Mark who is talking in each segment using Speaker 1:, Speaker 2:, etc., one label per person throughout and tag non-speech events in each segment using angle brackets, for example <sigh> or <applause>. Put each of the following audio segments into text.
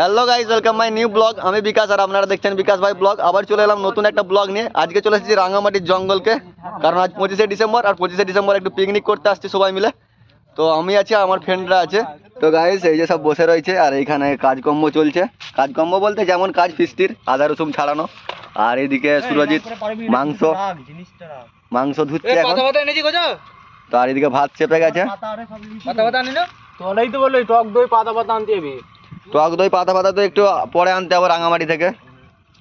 Speaker 1: Hello guys welcome my new blog আমি বিকাশ আর আপনারা দেখছেন বিকাশ ভাই ব্লগ আবার চলে এলাম নতুন একটা ব্লগ নিয়ে আজকে চলে এসেছি রাঙামাটির জঙ্গলকে কারণ আজ পঁচিশে ডিসেম্বর আর পঁচিশে ডিসেম্বর একটু পিকনিক করতে আসছি সবাই মিলে তো আমি আছি আমার ফ্রেন্ডরা আছে তো গাইজ এই যে সব বসে রয়েছে আর এইখানে কাজকর্ম চলছে কাজকর্ম বলতে যেমন কাজ ফিস্টির আদা রসুন ছাড়ানো আর এদিকে সুরজিৎ মাংস মাংস ধুচ্ছে এখন তো আর এদিকে ভাত চেপে গেছে
Speaker 2: তো বলল টক দই পাতা পাতা আনতে
Speaker 1: টক দই পাতা পাতা তো একটু পরে আনতে হবে রাঙামাটি থেকে।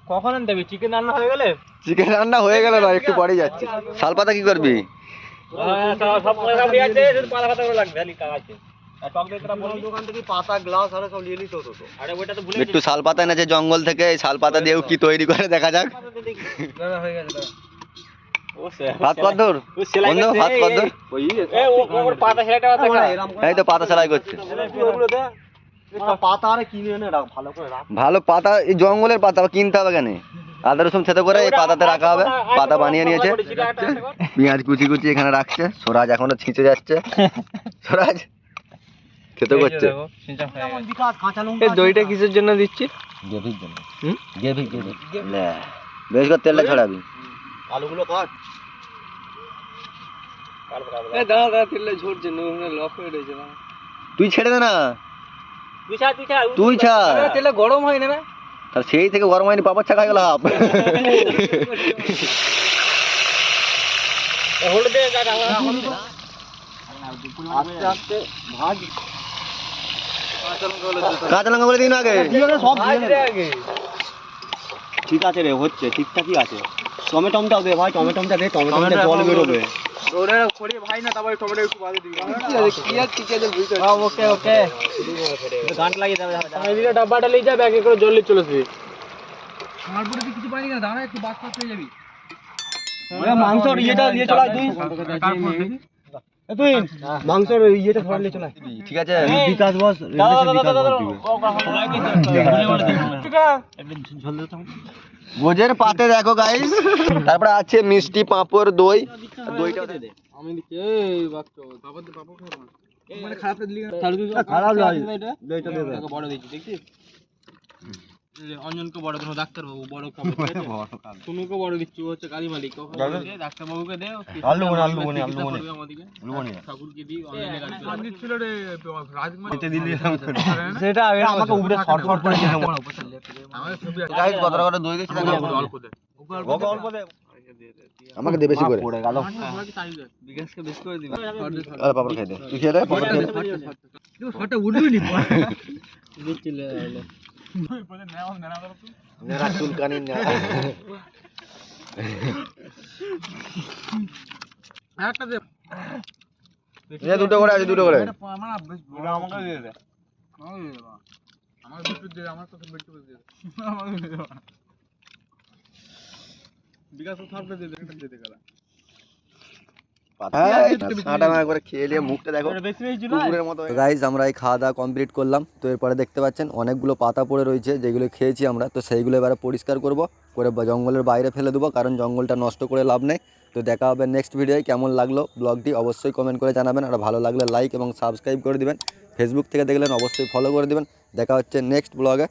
Speaker 2: কখন আনতে যাবি চিকেন রান্না হয়ে গেলে?
Speaker 1: চিকেন রান্না হয়ে গেল না একটু পরে যাচ্ছে। শাল পাতা কি করবি?
Speaker 2: হ্যাঁ, সব- সব মোটামুটি আছে, শুধু পাতা পাতা গুলো লাগবে, খালি কাজ আছে। আর টক দই তোরা বলবি? আরে ওইটা তো ভুলে
Speaker 1: একটু শাল পাতা এনেছে জঙ্গল থেকে এই শাল পাতা দিয়েও কি তৈরি করে দেখা যাক। হাত কদ্দুর বন্ধু হাত
Speaker 2: এই,
Speaker 1: কদ্দুর
Speaker 2: এ, ও ওর পাতা সেলাইটা আছে খা।
Speaker 1: এই তো পাতা সেলাই করছে।
Speaker 2: পাতা আরে কিনে এনে রাখ ভালো করে রাখ।
Speaker 1: ভালো পাতা এই জঙ্গলের পাতা কিনতে হবে কেন? আদা রসুন থেতে করে এই পাতাতে রাখা হবে। পাতা বানিয়ে নিয়েছে। পেঁয়াজ কুচি কুচি এখানে রাখছে। সোরাজ এখনও ছিঁচে যাচ্ছে। সোরাজ খেতে করছে?
Speaker 2: এই দইটা কিসের জন্য দিচ্ছি?
Speaker 1: গেভির জন্য। গেভি গেভি বেশ করে তেলটা ছড়াবি।
Speaker 2: আলুগুলো কাট দাঁড়া দাঁড়া তেলে ঝরছে না লক হয়ে রয়েছে
Speaker 1: তুই ছেড়ে দে না।
Speaker 2: তুই ছাড়। তেলে গরম হয় না?
Speaker 1: তার সেই থেকে গরম হয়নি পাপড় ছাকা হয়ে গেল হাফ।
Speaker 2: হলুদ
Speaker 1: আস্তে আস্তে ভাজ কাঁচা লঙ্কা বলে দিন আগে। ঠিক আছে রে হচ্ছে ঠিকঠাকই আছে। টমেটমটাও দে ভাই টমেটমটা দে টমেটমটা জল বেরোবে।
Speaker 2: ওরে খড়ি ভাই না তারপরে টমেটো একটু বাদে দিবি। কি আছে কি আছে বুঝতে ওকে ওকে। গান লাগিয়ে দেবে এদিকে ডাব্বাটা নিয়ে যা ব্যাগে করে জল নিয়ে চলে আসবি। আমার পুরো কিছু পাইনি কেন দাঁড়া একটু বাস পাস হয়ে যাবি
Speaker 1: মাংসর ইয়েটা দিয়ে চলা তুই।
Speaker 2: তুই মাংসের ইয়েটা নিয়ে চলে
Speaker 1: ঠিক আছে?
Speaker 2: বিকাশ বস
Speaker 1: গোজের পাতে দেখো গাইস তারপরে আছে মিষ্টি পাঁপড় দই। দইটা দে।
Speaker 2: আমি এই বাক্স বাবা বাবা মানে খারাপ
Speaker 1: খারাপ।
Speaker 2: দইটা দে। বড় দিচ্ছি দেখছিস? অঞ্জনকে বড় কোনো ডাক্তার বাবু বড় খাবে সুনুকে <laughs> বড় দিচ্ছি ও হচ্ছে কালী মালিক ডাক্তার বাবুকে দে
Speaker 1: আলু বনে, আলু বনে, আলু বনে।
Speaker 2: ঠাকুরকে দি অনলাইনে গাড়ি ছিল রে রাজকুমার
Speaker 1: সেটা আমাকে উপরে শর্ট শর্ট করে দিতে গাইস কত করে দই দেখো
Speaker 2: অল্প দে।
Speaker 1: অল্প দে। আমাকে দে বেশি করে। পড়ে গেল।
Speaker 2: বিকাশকে বেশ করে দিবি?
Speaker 1: আরে পাপড় খাই দে। তুই খেয়ে দে পাপড় খেয়ে দে?
Speaker 2: ফটো উঠবি নি?
Speaker 1: মেরা চুলকানি দুটো করে আছে, দুটো করে।
Speaker 2: আমাকে আমাকে দিয়ে দে আমার আমার দে বিকাশ থাকবে দিয়ে দে দিয়ে গেলা
Speaker 1: ছাটা না করে খেয়ে নিয়ে মুখটা দেখো
Speaker 2: বেশি বেশি
Speaker 1: কুকুরের মতো গাইজ আমরা এই খাওয়া দাওয়া কমপ্লিট করলাম। তো এরপরে দেখতে পাচ্ছেন অনেকগুলো পাতা পড়ে রয়েছে যেগুলো খেয়েছি আমরা। তো সেইগুলো এবারে পরিষ্কার করব করে জঙ্গলের বাইরে ফেলে দেবো কারণ জঙ্গলটা নষ্ট করে লাভ নেই। তো দেখা হবে নেক্সট ভিডিওয় কেমন লাগল ব্লগটি অবশ্যই কমেন্ট করে জানাবেন। আর ভালো লাগলে লাইক এবং সাবস্ক্রাইব করে দিবেন। ফেসবুক থেকে দেখলেন অবশ্যই ফলো করে দিবেন। দেখা হচ্ছে নেক্সট ব্লগে